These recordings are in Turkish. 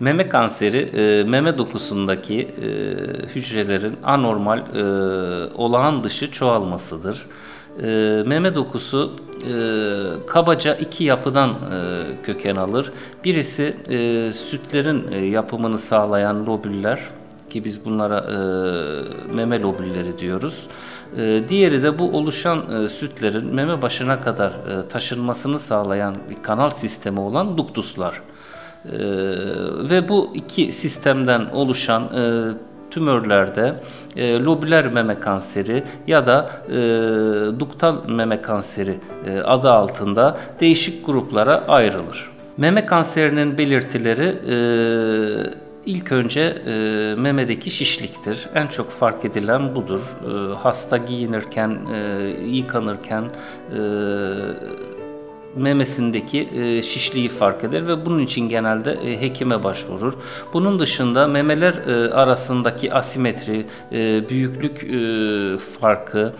Meme kanseri e, meme dokusundaki e, hücrelerin anormal e, olağan dışı çoğalmasıdır. E, meme dokusu kabaca iki yapıdan köken alır. Birisi sütlerin yapımını sağlayan lobüller ki biz bunlara meme lobülleri diyoruz. Diğeri de bu oluşan sütlerin meme başına kadar taşınmasını sağlayan bir kanal sistemi olan duktuslar. Ee, ve bu iki sistemden oluşan e, tümörlerde e, lobüler meme kanseri ya da e, duktal meme kanseri e, adı altında değişik gruplara ayrılır. Meme kanserinin belirtileri e, ilk önce e, memedeki şişliktir. En çok fark edilen budur. E, hasta giyinirken, e, yıkanırken e, memesindeki e, şişliği fark eder ve bunun için genelde e, hekime başvurur. Bunun dışında memeler e, arasındaki asimetri, büyüklük farkı,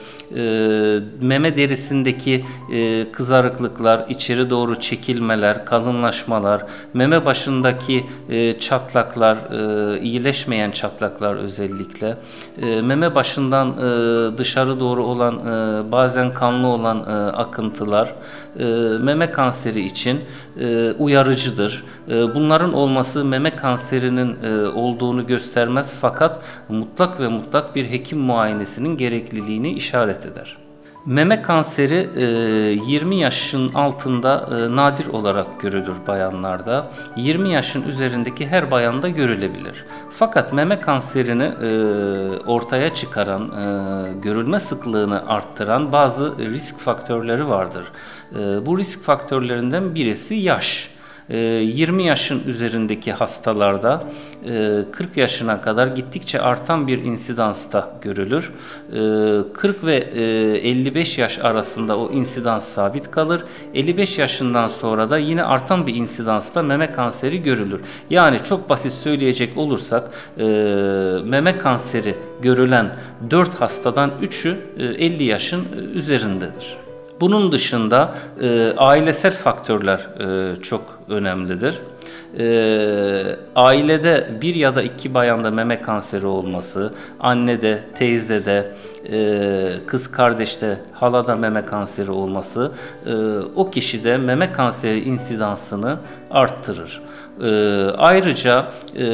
meme derisindeki kızarıklıklar, içeri doğru çekilmeler, kalınlaşmalar, meme başındaki çatlaklar, iyileşmeyen çatlaklar özellikle, meme başından dışarı doğru olan bazen kanlı olan akıntılar, meme kanseri için e, uyarıcıdır. E, bunların olması meme kanserinin e, olduğunu göstermez fakat mutlak ve mutlak bir hekim muayenesinin gerekliliğini işaret eder. Meme kanseri 20 yaşın altında nadir olarak görülür bayanlarda. 20 yaşın üzerindeki her bayanda görülebilir. Fakat meme kanserini ortaya çıkaran, görülme sıklığını arttıran bazı risk faktörleri vardır. Bu risk faktörlerinden birisi yaş. 20 ee, yaşın üzerindeki hastalarda 40 e, yaşına kadar gittikçe artan bir insidansta görülür. 40 ee, ve 55 e, yaş arasında o insidans sabit kalır. 55 yaşından sonra da yine artan bir insidansta meme kanseri görülür. Yani çok basit söyleyecek olursak e, meme kanseri görülen 4 hastadan 3'ü 50 yaşın üzerindedir. Bunun dışında e, ailesel faktörler e, çok önemlidir. E, ailede bir ya da iki bayanda meme kanseri olması, annede, teyzede, e, kız kardeşte, halada meme kanseri olması e, o kişide meme kanseri insidansını arttırır. E, ayrıca e,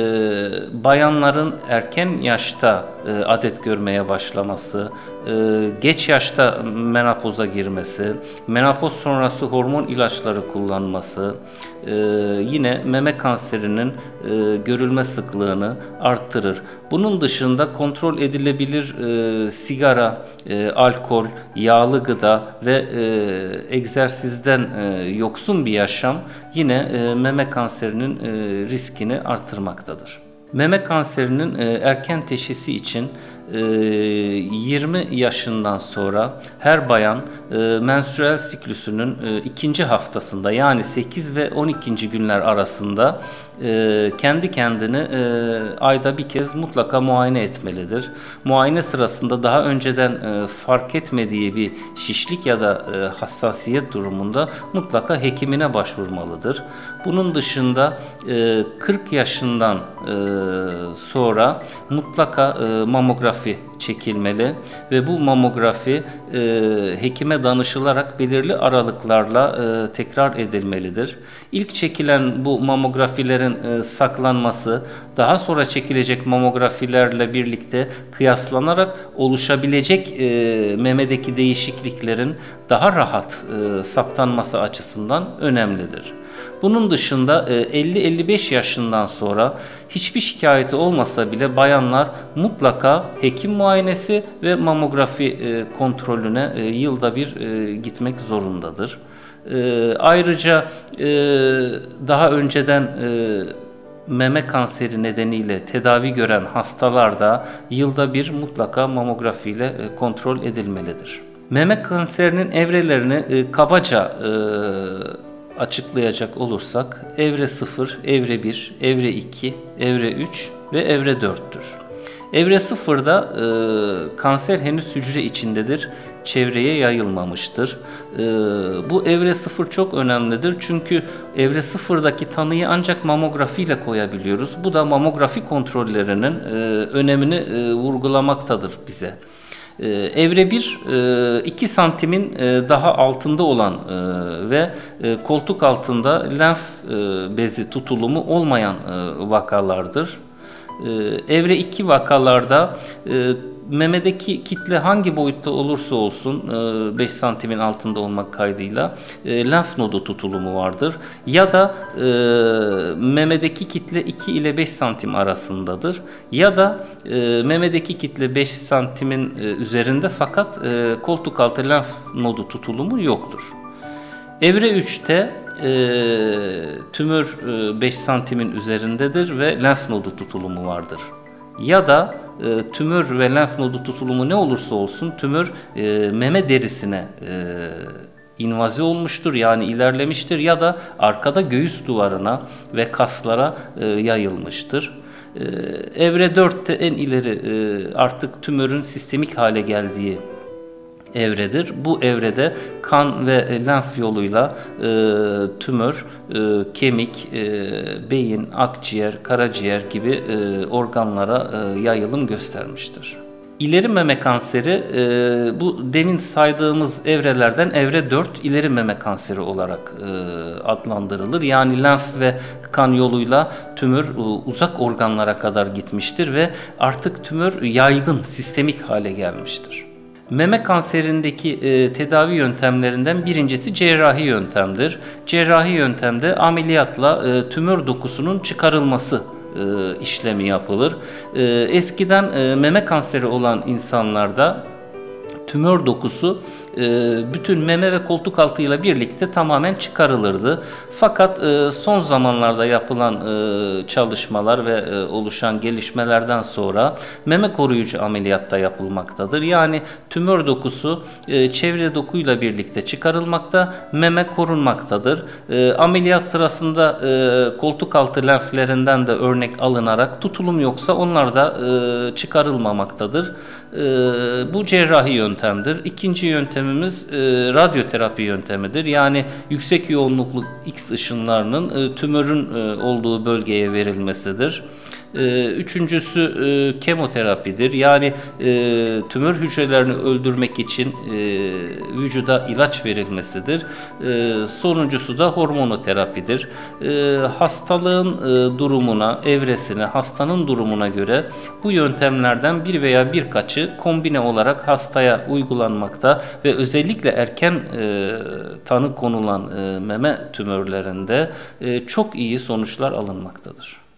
bayanların erken yaşta e, adet görmeye başlaması, e, geç yaşta menopoza girmesi, menopoz sonrası hormon ilaçları kullanması e, yine meme kanserinin e, görülme sıklığını arttırır. Bunun dışında kontrol edilebilir e, sigara, e, alkol, yağlı gıda ve e, egzersizden e, yoksun bir yaşam yine e, meme kanserinin e, riskini artırmaktadır. Meme kanserinin e, erken teşhisi için 20 ee, yaşından sonra her bayan e, menstrual siklüsünün e, ikinci haftasında yani 8 ve 12. günler arasında e, kendi kendini ayda bir kez mutlaka muayene etmelidir. Muayene sırasında daha önceden fark etmediği bir şişlik ya da hassasiyet durumunda mutlaka hekimine başvurmalıdır. Bunun dışında 40 yaşından sonra mutlaka mamografi mamografi çekilmeli ve bu mamografi e, hekime danışılarak belirli aralıklarla e, tekrar edilmelidir. İlk çekilen bu mamografilerin e, saklanması daha sonra çekilecek mamografilerle birlikte kıyaslanarak oluşabilecek e, memedeki değişikliklerin daha rahat e, saptanması açısından önemlidir. Bunun dışında 50-55 e, yaşından sonra hiçbir şikayeti olmasa bile bayanlar mutlaka hekim muayenesi ve mamografi e, kontrolüne e, yılda bir gitmek zorundadır. Ayrıca daha önceden meme kanseri nedeniyle tedavi gören hastalarda yılda bir mutlaka mamografiyle kontrol edilmelidir. Meme kanserinin evrelerini kabaca açıklayacak olursak evre 0, evre 1, evre 2, evre 3 ve evre 4'tür. Evre 0'da e, kanser henüz hücre içindedir. çevreye yayılmamıştır. E, bu evre sıfır çok önemlidir çünkü evre sıfırdaki tanıyı ancak mamografiyle koyabiliyoruz. Bu da mamografi kontrollerinin e, önemini e, vurgulamaktadır bize. Ee, evre 1 2 e, santimin e, daha altında olan e, ve koltuk altında lenf bezi tutulumu olmayan vakalardır. Evre 2 vakalarda memedeki kitle hangi boyutta olursa olsun 5 e, santimin altında olmak kaydıyla e, lenf nodu tutulumu vardır. Ya da e, memedeki kitle 2 ile 5 santim arasındadır. Ya da memedeki kitle 5 santimin üzerinde fakat koltuk altı lenf nodu tutulumu yoktur. Evre 3'te e, tümör e, 5 santimin üzerindedir ve lenf nodu tutulumu vardır. Ya da e, tümör ve lenf nodu tutulumu ne olursa olsun tümör e, meme derisine e, invazi olmuştur yani ilerlemiştir ya da arkada göğüs duvarına ve kaslara e, yayılmıştır. E, evre 4'te en ileri e, artık tümörün sistemik hale geldiği evredir. Bu evrede kan ve lenf yoluyla e, tümör, e, kemik, e, beyin, akciğer, karaciğer gibi e, organlara e, yayılım göstermiştir. İleri meme kanseri e, bu demin saydığımız evrelerden evre 4 ileri meme kanseri olarak e, adlandırılır. Yani lenf ve kan yoluyla tümör e, uzak organlara kadar gitmiştir ve artık tümör yaygın, sistemik hale gelmiştir. Meme kanserindeki e, tedavi yöntemlerinden birincisi cerrahi yöntemdir. Cerrahi yöntemde ameliyatla e, tümör dokusunun çıkarılması e, işlemi yapılır. E, eskiden e, meme kanseri olan insanlarda tümör dokusu bütün meme ve koltuk altıyla birlikte tamamen çıkarılırdı. Fakat e, son zamanlarda yapılan e, çalışmalar ve oluşan gelişmelerden sonra meme koruyucu ameliyatta yapılmaktadır. Yani tümör dokusu çevre dokuyla birlikte çıkarılmakta, meme korunmaktadır. Ameliyat sırasında koltuk altı lenflerinden de örnek alınarak tutulum yoksa onlar da çıkarılmamaktadır. Bu cerrahi yöntemdir. İkinci yöntem yöntemimiz e, radyoterapi yöntemidir. Yani yüksek yoğunluklu X ışınlarının e, tümörün e, olduğu bölgeye verilmesidir. Ee, üçüncüsü e, kemoterapidir. Yani e, tümör hücrelerini öldürmek için e, vücuda ilaç verilmesidir. Sonuncusu da hormonoterapidir. Hastalığın durumuna, evresine, hastanın durumuna göre bu yöntemlerden bir veya birkaçı kombine olarak hastaya uygulanmakta ve özellikle erken tanı konulan meme tümörlerinde çok iyi sonuçlar alınmaktadır.